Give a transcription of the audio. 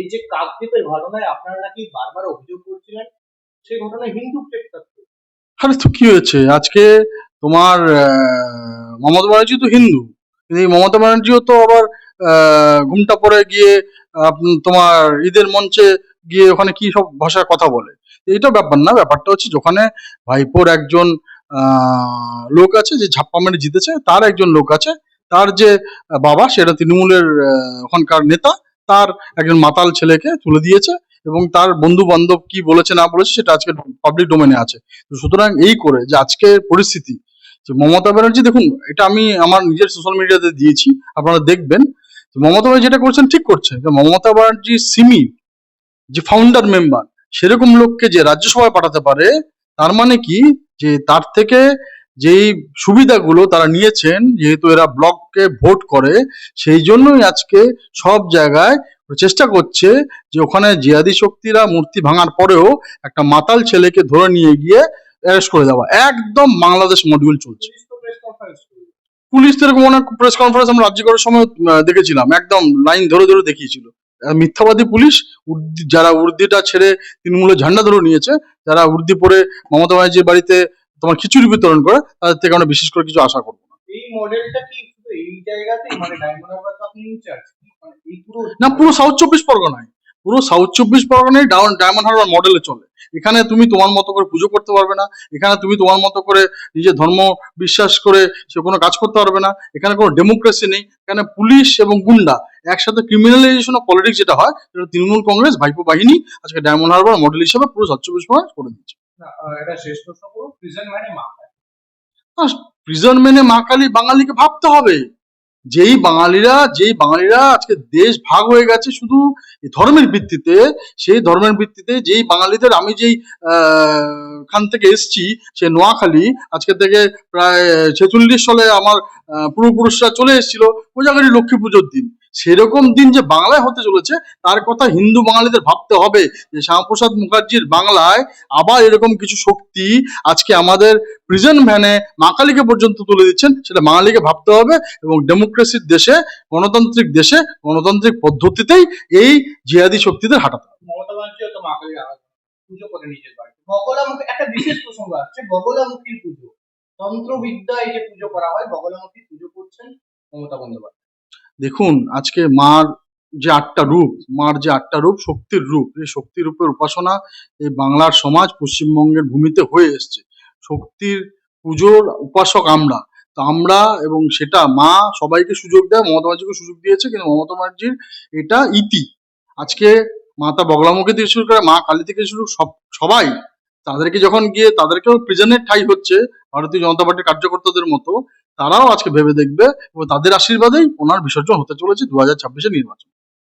এই যে কাকদ্বীপের ঘটনায় আপনারা নাকি বারবার অভিযোগ করছিলেন, সেই ঘটনায় হিন্দু আরে তো কি হয়েছে? আজকে তোমার মমতা ব্যানার্জি তো হিন্দু। এই মমতা ব্যানার্জিও তো আবার ঘুমটা পরে গিয়ে তোমার ঈদের মঞ্চে গিয়ে ওখানে কি সব ভাষায় কথা বলে। এইটা ব্যাপার না, ব্যাপারটা হচ্ছে যেখানে ভাইপোর একজন লোক আছে যে ঝাপ্পা মেরে জিতেছে, তার একজন লোক আছে, তার যে বাবা সেটা তৃণমূলের ওখানকার নেতা তার একজন মাতাল ছেলেকে তুলে দিয়েছে এবং তার বন্ধু বান্ধব কি বলেছে না বলেছে সেটা আজকে পাবলিক ডোমেনে আছে। তো সুতরাং এই করে যে আজকের পরিস্থিতি যে মমতা ব্যানার্জি দেখুন, এটা আমি আমার নিজের সোশ্যাল মিডিয়াতে দিয়েছি, আপনারা দেখবেন মমতা ব্যানার্জি যেটা করছেন ঠিক করছে, যে মমতা ব্যানার্জি সিমি যে ফাউন্ডার মেম্বার সেরকম লোককে যে রাজ্যসভায় পাঠাতে পারে, তার মানে কি? যে তার থেকে যেই সুবিধাগুলো তারা নিয়েছেন, যেহেতু এরা ব্লককে ভোট করে, সেই জন্যই আজকে সব জায়গায় চেষ্টা করছে যে ওখানে জিয়াদি শক্তিরা মূর্তি ভাঙার পরেও একটা মাতাল ছেলেকে ধরে নিয়ে গিয়ে অ্যারেস্ট করে দেওয়া। একদম বাংলাদেশ মডিউল চলছে। পুলিশ তো এরকম অনেক প্রেস কনফারেন্স আমরা রাজ্য করার সময় দেখেছিলাম। একদম লাইন ধরে ধরে দেখিয়েছিল। মিথ্যাবাদী পুলিশ যারা উর্দিটা ছেড়ে তৃণমূলের ঝান্ডা ধরে নিয়েছে, যারা উর্দি পরে মমতা ব্যানার্জির বাড়িতে তোমার খিচুড়ি বিতরণ করে তাদের থেকে আমরা বিশেষ করে কিছু আশা করব না। এই মডেলটা কি এই জায়গাতেই মানে আপনি ইনচার্জ মানে পুরো না পুরো সাউথ চব্বিশ পরগনায়। পুরো সাউথ চব্বিশ পরগনায় ডাউন ডায়মন্ড হারবার মডেলে চলে। এখানে তুমি তোমার মতো করে পুজো করতে পারবে না এখানে তুমি তোমার মতো করে নিজের ধর্ম বিশ্বাস করে সে কোনো কাজ করতে পারবে না এখানে কোনো ডেমোক্রেসি নেই এখানে পুলিশ এবং গুন্ডা একসাথে ক্রিমিনালাইজেশন অফ পলিটিক্স যেটা হয় সেটা তৃণমূল কংগ্রেস ভাইপো বাহিনী আজকে ডায়মন্ড হারবার মডেল হিসেবে পুরো সাউথ চব্বিশ পরগনা করে দিচ্ছে এটা শেষ প্রশ্ন প্রিজন মানে মা প্রিজন মেনে মা বাঙালিকে ভাবতে হবে। যেই বাঙালিরা যেই বাঙালিরা আজকে দেশ ভাগ হয়ে গেছে, শুধু ধর্মের ভিত্তিতে, সেই ধর্মের ভিত্তিতে যেই বাঙালিদের আমি যেই খান থেকে এসছি, সে নোয়াখালী, আজকে থেকে প্রায় ছেচল্লিশ সালে আমার পূর্বপুরুষরা চলে এসেছিল কোজাগরি লক্ষ্মী পুজোর দিন। সেরকম দিন যে বাংলায় হতে চলেছে, তার কথা হিন্দু বাঙালিদের ভাবতে হবে যে শ্যামাপ্রসাদ মুখার্জির বাংলায় আবার এরকম কিছু শক্তি আজকে আমাদের প্রিজন ভ্যানে মা কালীকে পর্যন্ত তুলে দিচ্ছেন, সেটা বাঙালিকে ভাবতে হবে এবং ডেমোক্রেসির দেশে, গণতান্ত্রিক দেশে, গণতান্ত্রিক পদ্ধতিতেই এই জিহাদি শক্তিদের হাঁটাতে হবে। পুজো করে নিজের বাড়িতে। বগলামুখী একটা বিশেষ প্রসঙ্গ আসছে বগলামুখীর পুজো। যে পুজো করা হয় বগলামুখী পুজো করছেন মমতা বন্দ্যোপাধ্যায়। দেখুন আজকে মার যে আটটা রূপ মার যে আটটা রূপ শক্তির রূপ এই শক্তির রূপের উপাসনা এই বাংলার সমাজ পশ্চিমবঙ্গের ভূমিতে হয়ে এসছে। শক্তির পুজোর উপাসক আমরা। তো আমরা এবং সেটা মা সবাইকে সুযোগ দেয় মমতা ব্যানার্জিকে সুযোগ দিয়েছে কিন্তু মমতা ব্যানার্জির এটা ইতি। আজকে মাতা বগলামুখী থেকে শুরু করে মা কালী থেকে শুরু সব, সবাই তাদেরকে যখন গিয়ে তাদেরকেও প্রিজনের ঠাই হচ্ছে ভারতীয় জনতা পার্টির কার্যকর্তাদের মতো, তারাও আজকে ভেবে দেখবে এবং তাদের আশীর্বাদেই ওনার বিসর্জন হতে চলেছে দু হাজার নির্বাচন।